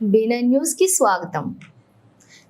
బీనా న్యూస్కి స్వాగతం.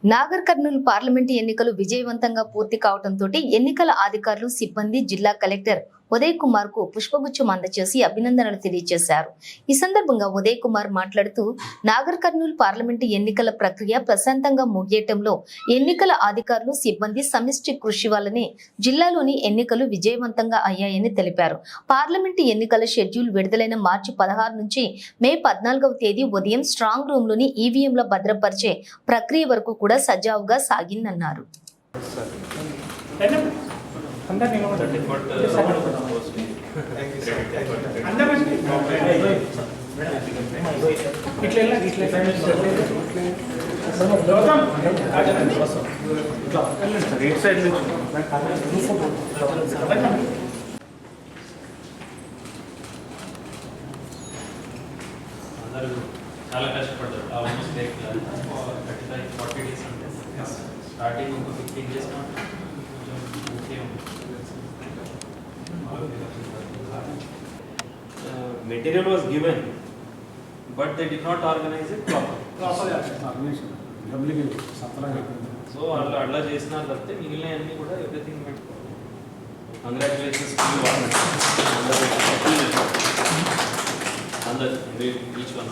నాగర్ కర్నూలు పార్లమెంటు ఎన్నికలు విజయవంతంగా పూర్తి కావడంతో ఎన్నికల అధికారులు సిబ్బంది జిల్లా కలెక్టర్ ఉదయ్ కుమార్కు పుష్పగుచ్చం అందజేసి అభినందనలు తెలియజేశారు ఈ సందర్భంగా ఉదయ్ కుమార్ మాట్లాడుతూ నాగర్ కర్నూలు పార్లమెంటు ఎన్నికల ప్రక్రియ ప్రశాంతంగా ముగియటంలో ఎన్నికల అధికారులు సిబ్బంది సమిష్టి కృషి వల్లనే జిల్లాలోని ఎన్నికలు విజయవంతంగా అయ్యాయని తెలిపారు. పార్లమెంటు ఎన్నికల షెడ్యూల్ విడుదలైన మార్చి పదహారు నుంచి మే పద్నాలుగవ తేదీ ఉదయం స్ట్రాంగ్ రూమ్లోని ఈవీఎంల భద్రపరిచే ప్రక్రియ వరకు కూడా సజావుగా సాగిందన్నారు. అందరు నిలబడండి. అందరండి. ఇట్లా వెళ్ళండి, ఇట్లా వెళ్ళండి. గౌతమ్, రాజనండి. ఇట్లా వెళ్ళండి. రైట్ సైడ్ నుంచి. వెళ్ళండి. అందరూ చాలా కష్టపడ్డారు almost like thirty five forty days అంటే స్టార్టింగ్ ఒక ఫిఫ్టీన్ డేస్ కొంచెం material was given but they did not organise it proper so వాళ్ళు అట్లా చేసినారు తప్పితే మిగిలిన అన్ని కూడా ఎవ్రీథింగ్ కంగ్రాచులేషన్స్ అందరు అందరు ఈచ్ వన్